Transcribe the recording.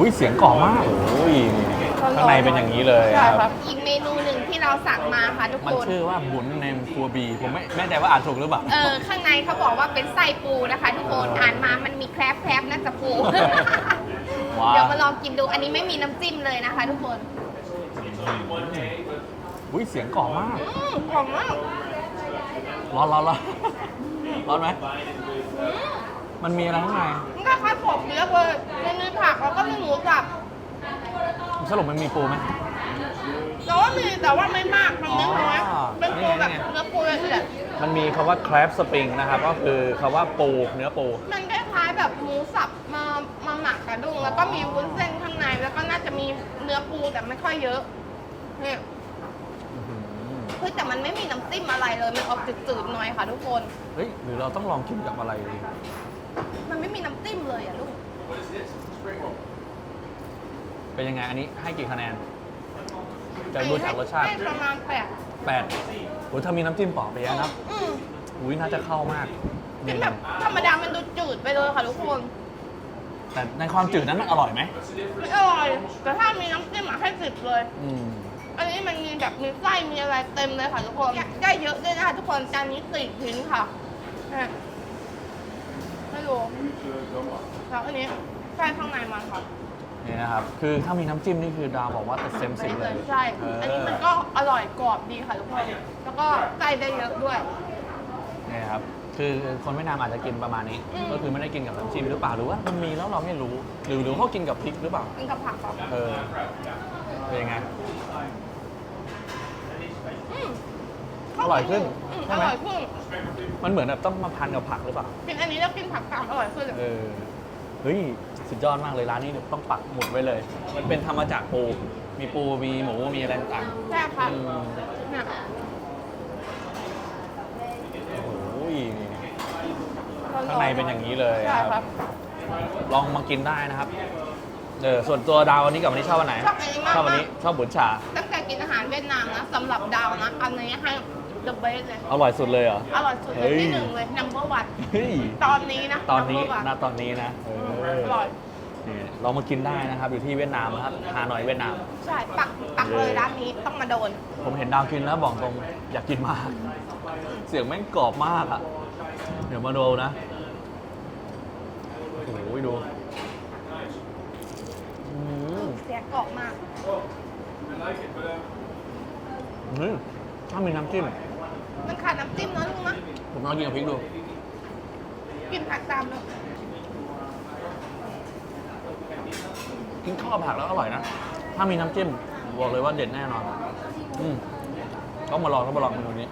อุ้ยเสียงกรอบมากโอ้ยข้างในเป็นอย่างนี้เลยใช่คครัรับบอีกเมนูหนึ่งที่เราสั่งมาค่ะทุกมันคนชื่อว่าบุญในครัวบี ผมไม่แน่ใจว่าอ่านถูกหรือเปล่า เออ ข้างในเขาบอกว่าเป็นไส้ปูนะคะ ทุกคน อ่านมามันมีแครบแครบน่าจะปูว้าวเดี๋ยวมาลองกินดู อันนี้ไม่มีน้ำจิ้มเลยนะคะ ทุกคน อุ้ยเสียงกรอบมากอืมหอมมาก ร้อนร้อนร้อนร้อนไหมมันมีอะไรข้างในมันคล้ายๆปกเนื้อเลยมันมีผักแล้วก็มีหมูสับสรุปมันมีปูไหม แต่ว่ามีแต่ว่าไม่มากมันไม่น้อยอ๋อเป็นปูแบบนี่ไง เนื้อปูละเอียดมันมีคำว่า crab spring นะครับ ก็คือคำว่าปูเนื้อปู มันคล้ายๆแบบหมูสับมามาหมักกระดุงแล้วก็มีวุ้นเส้นข้างในแล้วก็น่าจะมีเนื้อปูแต่ไม่ค่อยเยอะเนี่ยเฮ้ยแต่มันไม่มีน้ำจิ้มอะไรเลยมันออกจืดๆหน่อยค่ะทุกคน เฮ้ย หรือเราต้องลองกินกับอะไรดีมันไม่มีน้ำจิ้มเลยอะลูก เป็นยังไงอันนี้ให้กี่คะแนนจะรู้จักรสชาติให้ประมาณแปดแปดโอ้ยถ้ามีน้ำจิ้มปอกไปแล้วนะอืมอุ้ยน่าจะเข้ามากเป็นี่นแบบธรรมดามันดูจืดไปเลยค่ะทุกคนแต่ในความจืดนั้นมันอร่อยไหมไม่อร่อย แต่ถ้ามีน้ำจิ้มอะให้สิบเลย อืมอันนี้มันมีแบบมีไส้มีอะไรเต็มเลยค่ะทุกคนได้เยอะด้วยนะคะทุกคนจานนี้สี่ชิ้นค่ะเนี่ยไม่รู้แล้วอันนี้ไส้ข้างในมันค่ะ นี่นะครับ คือถ้ามีน้ำจิ้มนี่คือดาวบอกว่าเต็มสิบเลยใช่เอออันนี้มันก็อร่อยกรอบดีค่ะทุกคน แล้วก็ไส้ได้เยอะด้วย นี่ครับ คือคนเวียดนามอาจจะกินประมาณนี้ อืม ก็คือไม่ได้กินกับน้ำจิ้มหรือเปล่า หรือว่ามันมีแล้วเราไม่รู้ หรือหรือเขากินกับพริกหรือเปล่า กินกับผักครับเออ เป็นยังไง อืมอร่อยขึ้นอืมใช่อไหม ร่อยขึ้นมันเหมือนแบบต้องมาพันกับผักหรือเปล่า กินอันนี้แล้วกินผักตามอร่อยขึ้นเออ เฮ้ยสุดยอดมากเลยร้านนี้ต้องปักหมุดไว้เลย มันเป็นทำมาจากปู มีปูมีหมูมีอะไรต่างแซ่บๆค่ะอืมเนี่ยโอ้ย ข้างในเป็นอย่างนี้เลยใช่คครัรับ บลองมากินได้นะครับเออส่วนตัวดาววันนี้กับวันนี้ชอบวันไหนชอบอันนี้มากชอบวันนี้ชอบบุญชา ตั้งแต่กินอาหารเวียดนามนะสำหรับดาวนะ อันนี้ให้ the best เลย อร่อยสุดเลยเหรอ อร่อยสุดเลยเฮ้ย ที่หนึ่งเลย number one เฮ้ยตอนนี้นะ ตอนนี้ number one นะตอนนี้นะเออืม ออร่อย นี่ลองมากินได้นะครับ อยู่ที่เวียดนามนะครับฮานอยเวียดนาม ใช่ปักปักเลยร้านนี้ต้องมาโดน ผมเห็นดาวกินแล้วบอกตรงอยากกินมาก เสียงแม่งกรอบมากอะเดี๋ยวมาดูนะ โอ้โหดูอืมเสียงกรอบมากอืมถ้ามีน้ำจิ้มมันขาดน้ำจิ้มนะลูกนะผมลองกินกับพริกดู กินผักตามเลย กินข้าวกับผักแล้วอร่อยนะ ถ้ามีน้ำจิ้มบอกเลยว่าเด็ดแน่นอนอืมต้องมาลองต้องมาลองเมนูนี้